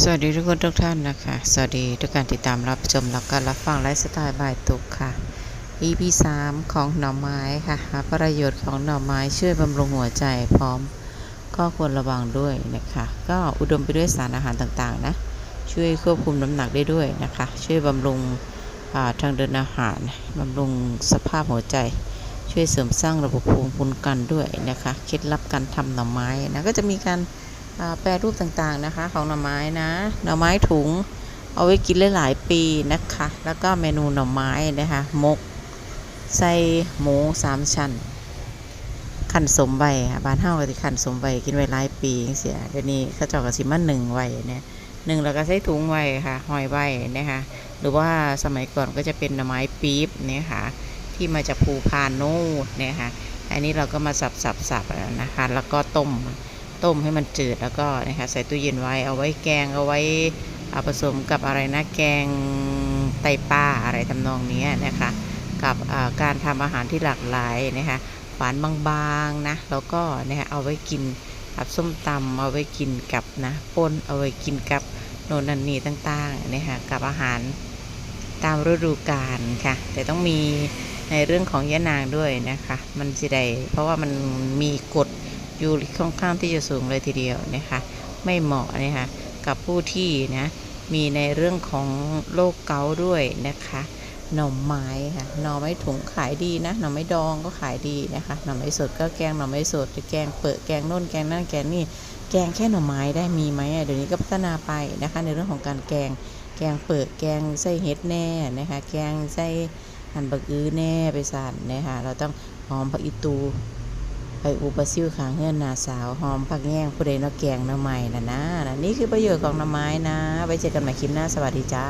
สวัสดีทุกคนทุกท่านนะคะ สวัสดีทุกการติดตามรับชมแล้วก็รับฟังไลฟ์สไตล์บายตุกค่ะ EP 3ของหน่อไม้ค่ะหาประโยชน์ของหน่อไม้ช่วยบำรุงหัวใจพร้อมก็ควรระวังด้วยนะคะ ก็อุดมไปด้วยสารอาหารต่างๆนะช่วยควบคุมน้ำหนักได้ด้วยนะคะ ช่วยบำรุงาทางเดินอาหารบำรุงสภาพหัวใจ ช่วยเสริมสร้างระบบภูมิคุ้มกันด้วยนะคะเคล็ดลับการทำหน่อไม้นะก็จะมีการ แปรรูปต่างๆนะคะ ของหน่อไม้นะ หน่อไม้ถุงเอาไว้กินหลายๆปีนะคะ แล้วก็เมนูหน่อไม้นะคะมกใส่หมูสามชั้นขันสมใบค่ะบ้านเฮาก็สิขันสมใบกินไว้หลายปีเสียเดี๋ยวนี้เขาเจ้าก็สิมาหนึ่งไว้เนี่ยหนึ่งแล้วก็ใส่ถุงไว้ค่ะหอยไว้นะคะหรือว่าสมัยก่อนก็จะเป็นหน่อไม้ปี๊บเนี่ยค่ะที่มาจากภูพานโน่เนี่ยค่ะอันนี้เราก็มาสับสับสับๆๆนะคะ แล้วก็ต้ม ต้มให้มันจืดแล้วก็นะคะใส่ตู้เย็นไว้เอาไว้แกงเอาไว้เอาผสมกับอะไรนะแกงไตปลาอะไรทำนองนี้นะคะกับการทำอาหารที่หลากหลายนะคะหวานบางๆนะแล้วก็นะคะเอาไว้กินกับส้มตำเอาไว้กินกับนะป่นเอาไว้กินกับโนนันนี่ต่างๆนะคะกับอาหารตามฤดูกาลค่ะ แต่ต้องมีในเรื่องของยะนางด้วยนะคะ มันสิได้เพราะว่ามันมีกฎ อยู่ค่อนข้างที่จะสูงเลยทีเดียวนะคะไม่เหมาะนะคะกับผู้ที่นะมีในเรื่องของโรคเกาต์ด้วยนะคะหน่อไม้ค่ะหน่อไม้ถุงขายดีนะหน่อไม้ดองก็ขายดีนะคะหน่อไม้สดก็แกงหน่อไม้สดหรือแกงเปิดแกงน่นแกงนั่นแกงนี่แกงแค่หน่อไม้ได้มีไหมเดี๋ยวนี้ก็พัฒนาไปนะคะในเรื่องของการแกงแกงเปิดแกงไส้เห็ดแน่นะคะแกงไส้หั่นบักอื้อแน่ไปสั่นนะคะเราต้องหอมผักอีตู ไปอุปซิ่วขางเงื่อนนาสาวหอมผักแง่งผู้ใดนอกแกงน้ำใหม่นะนะนะนี่คือประโยชน์ของน้ำไม้นะ ไว้เจอกันใหม่คลิปหน้าสวัสดีจ้า